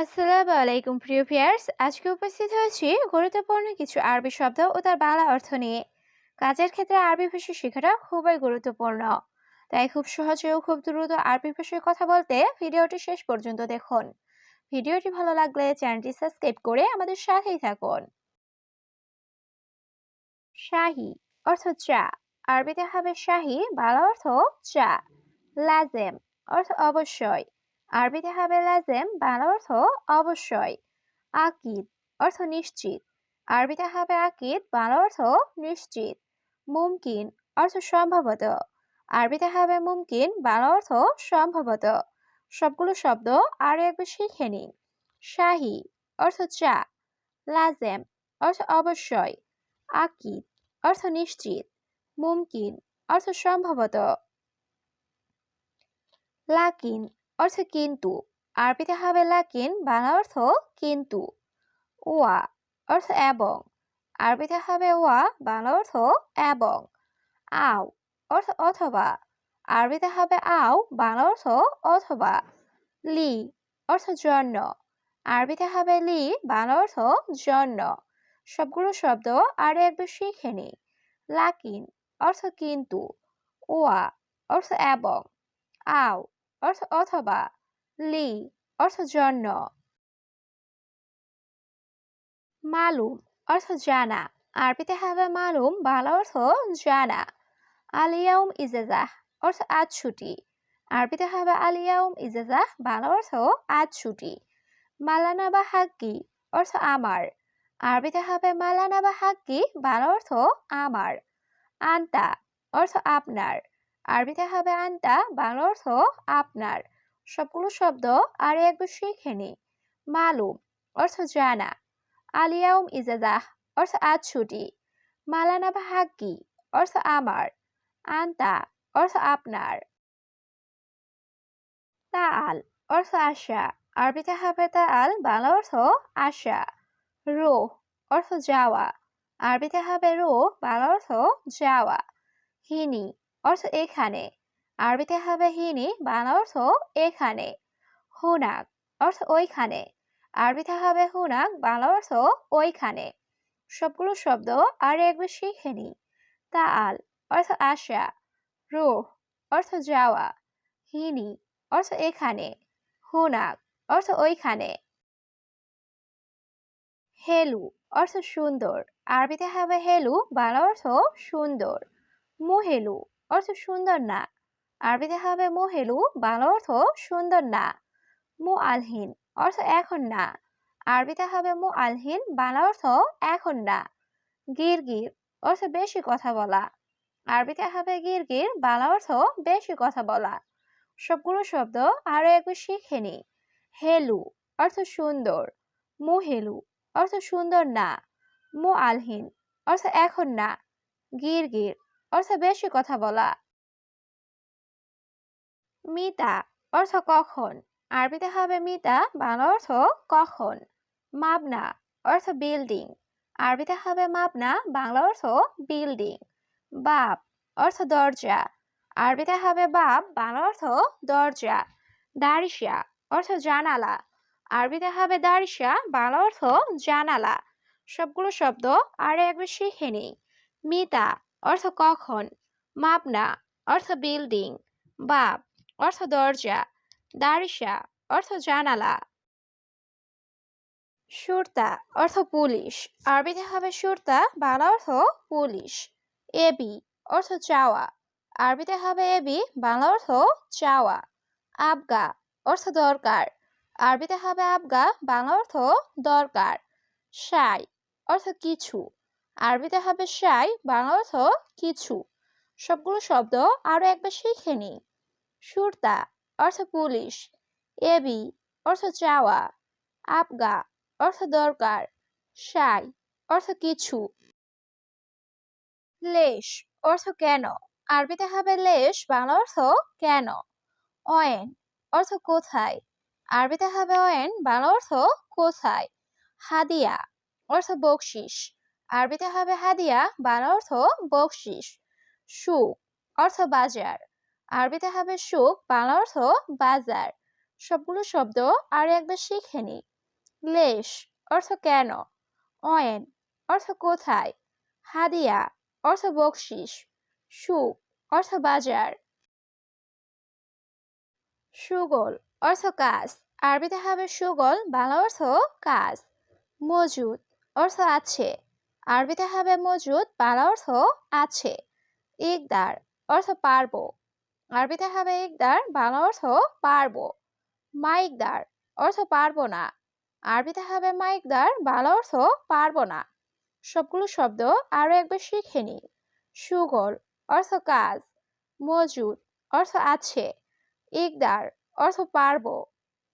আসসালামু আলাইকুম, প্রিয় ভিউয়ার্স। আজকে উপস্থিত হয়েছি গুরুত্বপূর্ণ কিছু আরবি শব্দ ও তার বাংলা অর্থ নিয়ে। কাজের ক্ষেত্রে আরবি ভাষা শেখাটা খুবই গুরুত্বপূর্ণ। তাই খুব সহজে ও খুব দ্রুত আরবি ভাষায় কথা বলতে ভিডিওটি শেষ পর্যন্ত দেখুন। ভিডিওটি ভালো লাগলে চ্যানেলটি সাবস্ক্রাইব করে আমাদের সাথেই থাকুন। শাহি অর্থ চা। আরবিতে হবে শাহি, বাংলা অর্থ চা। লাজেম অর্থ অবশ্যই। আরবিতে হবে লাজেম, বাংলা অর্থ অবশ্যই। আকিদ, অর্থ নিশ্চিত। আরবিতে হবে আকিদ, বাংলা অর্থ নিশ্চিত। মুমকিন, অর্থ সম্ভবত। আরবিতে হবে মুমকিন, বাংলা অর্থ সম্ভবত। সবগুলো শব্দ আরও একবার শিখে নিন শাহি, অর্থ চা। লাজেম, অর্থ অবশ্যই। আকিদ, অর্থ নিশ্চিত। মুমকিন, অর্থ সম্ভবত। লাকিন অর্থ কিন্তু। আরবিতে হবে লাকিন, বাংলা অর্থ কিন্তু। ওয়া অর্থ এবং। আরবিতে হবে ওয়া, বাংলা অর্থ এবং। আও অর্থ অথবা। আরবিতে হবে আও, বাংলা অর্থ অথবা। লি অর্থ জন্য। আরবিতে হবে লি, বাংলা অর্থ জন্য। সবগুলো শব্দ আর একবার শিখে নি লাকিন অর্থ কিন্তু। ওয়া অর্থ এবং। আও অর্থ, অথবা লি, অর্থ জন্য। মালুম, অর্থ জানা। আরবিতে হবে মালুম, বাংলা অর্থ জানা। আলিয়াউম ইজাজাহ, অর্থ আজ ছুটি। আরবিতে হবে আলিয়াউম ইজাজাহ, বাংলা অর্থ আজ ছুটি। মালানা বা হাক্কি, অর্থ আমার। আরবিতে হবে মালানা বা হাক্কি, বাংলা অর্থ আমার। আন্তা, অর্থ আপনার। আরবিতে হবে আন্তা বাংলা অর্থ আপনার। সবগুলো শব্দ আর একবার শিখে নি মালুম, অর্থ জানা। আলিয়াউম ইজাজাহ অর্থ আজ ছুটি। মালানা বা হাক্কি, অর্থ আমার। আন্তা অর্থ আপনার। তাআল, অর্থ আশা। আরবিতে হবে তাআল, বাংলা অর্থ আশা। রোহ, অর্থ যাওয়া। আরবিতে হবে রোহ, বাংলা অর্থ যাওয়া। হিনি অর্থ এখানে। আরবিতে হবে হিনি বাংলা অর্থ এখানে। হুনাক অর্থ ওইখানে। আরবিতে হবে হুনাক, বাংলা অর্থ ওইখানে। সবগুলো শব্দ আর একবার শিখে নি। তাআল অর্থ আশা। রুহ অর্থ যাওয়া। হিনি অর্থ এখানে। হুনাক অর্থ ওইখানে। হেলু অর্থ সুন্দর। আরবিতে হবে হেলু, বাংলা অর্থ সুন্দর। মুহেলু অর্থ সুন্দর না। আরবিতে হবে মুহেলু, বাংলা অর্থ সুন্দর না। মু আলহীন অর্থ এখন না। আরবিতে হবে মু আলহীন বাংলা অর্থ এখন না। গির গির অর্থ বেশি কথা বলা। আরবিতে হবে গির গির বাংলা অর্থ বেশি কথা বলা। সবগুলো শব্দ আরও একবার শিখে নি। হেলু, অর্থ সুন্দর। মু হেলু অর্থ সুন্দর না। মু আলহীন অর্থ এখন না। গির গির অর্থ বেশি কথা বলা। মিতা, অর্থ কখন? আরবিতে হবে মিতা, বাংলা অর্থ কখন? মাবনা, অর্থ বিল্ডিং আরবিতে হবে মাবনা, বাংলা অর্থ বিল্ডিং বাপ, অর্থ দরজা। আরবিতে হবে বাপ, বাংলা অর্থ দরজা। দারিসা অর্থ জানালা। আরবিতে হবে দারিসা বাংলা অর্থ জানালা। সবগুলো শব্দ আর একবার শিখে নিই মিতা অর্থ কখন? মাপনা, অর্থ বিল্ডিং, বাপ, অর্থ দরজা, দারিসা, অর্থ জানালা। সুরতা, অর্থ পুলিশ। আরবিতে হবে সুরতা, বাংলা অর্থ পুলিশ। এবি, অর্থ চাওয়া। আরবিতে হবে এবি, বাংলা অর্থ চাওয়া। আবগা, অর্থ দরকার। আরবিতে হবে আবগা, বাংলা অর্থ দরকার। সাই, অর্থ কিছু। আরবিতে হবে সাই বাংলা অর্থ কিছু। সবগুলো শব্দ আরও একবার শিখে নি সুরতা, অর্থ পুলিশ। এবি অর্থ চাওয়া। আবগা অর্থ দরকার। সাই, অর্থ কিছু। লেশ, অর্থ কেন? আরবিতে হবে লেশ বাংলা অর্থ কেন? অয়েন, অর্থ কোথায়? আরবিতে হবে অয়েন বাংলা অর্থ কোথায়? হাদিয়া, অর্থ বকশিস। আরবিতে হবে হাদিয়া, বাংলা অর্থ বকশিস, সুখ, অর্থ বাজার। আরবিতে হবে সুখ, বাংলা অর্থ বাজার। সবগুলো শব্দ আর একবার শিখে নি। লেশ, অর্থ কেন? অয়েন, অর্থ কোথায়? হাদিয়া, অর্থ বকশিস। সুখ, অর্থ বাজার। সুগল, অর্থ কাজ। আরবিতে হবে সুগল, বাংলা অর্থ কাজ। মজুদ, অর্থ আছে। আরবিতে হবে মজুদ বাংলা অর্থ আছে। ইকদার অর্থ পারব। আরবিতে হবে ইকদার বাংলা অর্থ পারব। মাইকদার অর্থ পারব না। আরবিতে হবে মাইকদার, বাংলা অর্থ পারব না। সবগুলো শব্দ আরও একবার শিখে নি সুগল অর্থ কাজ। মজুদ অর্থ আছে। ইকদার অর্থ পারব।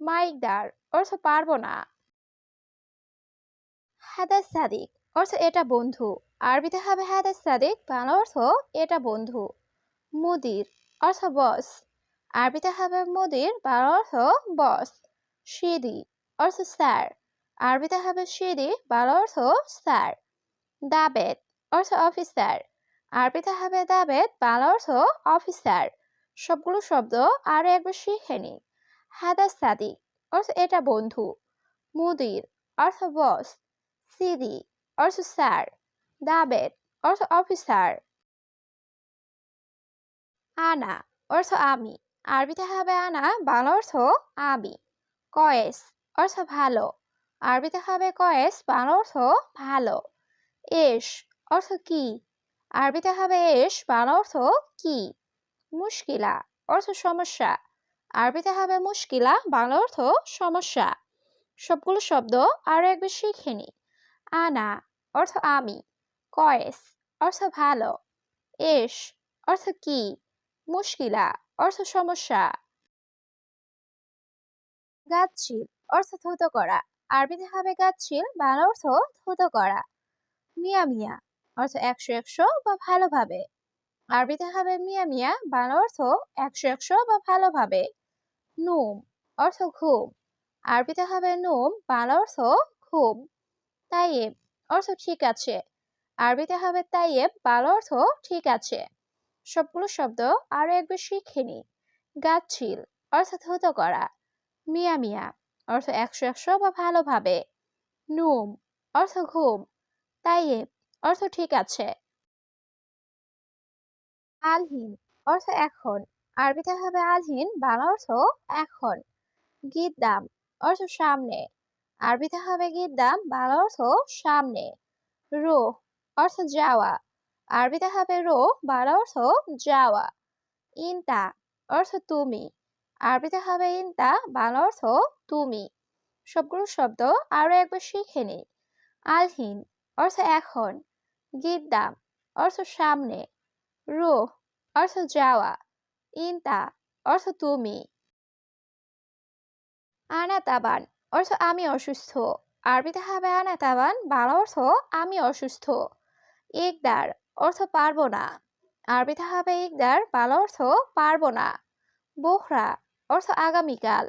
মাইকদার অর্থ পারব না। হাদা সাদিক অর্থ এটা বন্ধু। আরবিতে হবে হাদা সাদিক, বাংলা অর্থ এটা বন্ধু। মুদির, অর্থ বস। আরবিতে হবে মুদির, বাংলা অর্থ বস। সিদি, অর্থ স্যার। আরবিতে হবে সিদি, বাংলা অর্থ স্যার। দাবেদ, অর্থ অফিসার। আরবিতে হবে দাবেদ, বাংলা অর্থ অফিসার। সবগুলো শব্দ আরও একবার শিখে নি। হাদা সাদিক, অর্থ এটা বন্ধু। মুদির, অর্থ বস। সিদি অর্থ স্যার দাবেদ অর্থ অফিসার আনা অর্থ আমি আরবিতে হবে আনা বাংলা অর্থ আমি কয়েস অর্থ ভালো. আরবিতে হবে কয়েস বাংলা অর্থ ভালো. এস অর্থ কি আরবিতে হবে এস বাংলা অর্থ কি মুশকিলা অর্থ সমস্যা. আরবিতে হবে মুশকিলা বাংলা অর্থ সমস্যা. সবগুলো শব্দ আরও একবার শিখে নি। আনা অর্থ আমি, কয়েস অর্থ ভালো, এস অর্থ কি, মুশকিলা অর্থ সমস্যা। গাচ্ছিল অর্থ ধুত করা, আরবিতে হবে গাচ্ছিল বাংলা অর্থ ধুত করা। মিয়া মিয়া অর্থ একশো একশো বা ভালোভাবে, আরবিতে হবে মিয়া মিয়া, বাংলা অর্থ একশো একশো বা ভালোভাবে। নুম অর্থ ঘুম, আরবিতে হবে নুম, বাংলা অর্থ ঘুম। তাইয়েব অর্থ ঠিক আছে। আরবিতে হবে তাইয়েব, বাংলা অর্থ ঠিক আছে। সবগুলো শব্দ আরও একবার শিখে নি। গাচ্ছিল, অর্থ ধুত করা। মিয়া মিয়া, অর্থ একশো একশো বা ভালোভাবে। নুম, অর্থ ঘুম। তাইয়েব, অর্থ ঠিক আছে। আলহীন, অর্থ এখন। আরবিতে হবে আলহীন, বাংলা অর্থ এখন। গীত দাম অর্থ সামনে। আরবিতে হবে গিদ্দাম বাংলা অর্থ সামনে রো অর্থ যাওয়া আরবিতে হবে রো, বাংলা অর্থ যাওয়া ইনতা অর্থ তুমি আরবিতে হবে ইনতা, বাংলা অর্থ তুমি সবগুলো শব্দ আরও একবার শিখে নি আলহীন অর্থ এখন গিদ্দাম অর্থ সামনে রো অর্থ যাওয়া ইনতা অর্থ তুমি আনা তাবান অর্থ আমি অসুস্থ। আরবিতে হবে আনা তাবান বাংলা অর্থ আমি অসুস্থ। ইকদার অর্থ পারব না। আরবিতে হবে ইকদার বাংলা অর্থ পারব না। বোখরা, অর্থ আগামীকাল।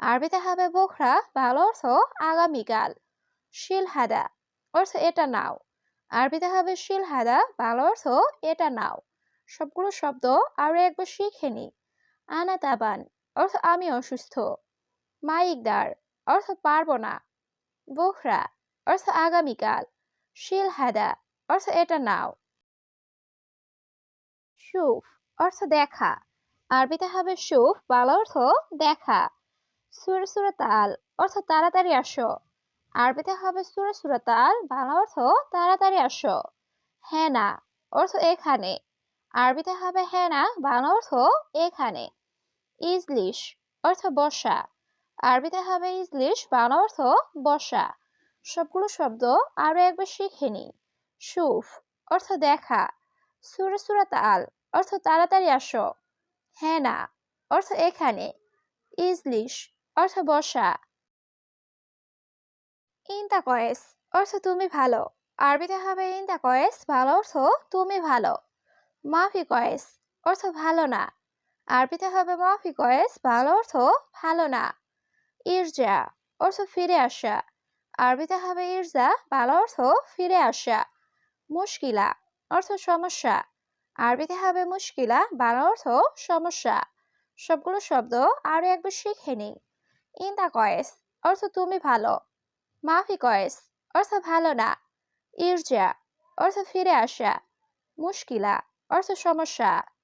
আরবিতে হবে বোখরা, বাংলা অর্থ আগামীকাল। শিলহাদা, অর্থ এটা নাও। আরবিতে হবে শিলহাদা, বাংলা অর্থ এটা নাও। সবগুলো শব্দ আরও একবার শিখে নি। আনা তাবান অর্থ আমি অসুস্থ। মাইকদার অর্থ পারব না। বোখরা, অর্থ আগামীকাল। শিল হাদা অর্থ এটা নাও। সুফ, অর্থ দেখা। আরবিতে হবে সুফ, বাংলা অর্থ দেখা। সুরে সুরে তাল, অর্থ তাড়াতাড়ি আসো। আরবিতে হবে সুরে সুরে তাল, বাংলা অর্থ তাড়াতাড়ি আসো। হ্যাঁ না অর্থ এখানে। আরবিতে হবে হেনা, বাংলা অর্থ এখানে। ইজলিশ, অর্থ বসা। আরবিতে হবে ইজলিশ, বাংলা অর্থ বসা সবগুলো শব্দ আরও একবার শিখে নি সুফ অর্থ দেখা। সুরে সুরাত আল অর্থ তাড়াতাড়ি আসো। হেনা অর্থ এখানে। ইজলিশ অর্থ বসা ইনতা কয়েস অর্থ তুমি ভালো। আরবিতে হবে ইনতা কয়েস ভালো অর্থ তুমি ভালো। মাফি কয়েস অর্থ ভালো না। আরবিতে হবে মাফি কয়েস ভালো অর্থ ভালো না। ইরজা, অর্থ ফিরে আসা। আরবিতে হবে ইরজা, ভালো অর্থ ফিরে আসা। মুশকিলা, অর্থ সমস্যা। আরবিতে হবে মুশকিলা, ভালো অর্থ সমস্যা। সবগুলো শব্দ আরও একবার শিখে নিই। ইন দা কয়েস, অর্থ তুমি ভালো। মাফি কয়েস, অর্থ ভালো না। ইরজা, অর্থ ফিরে আসা। মুশকিলা, অর্থ সমস্যা।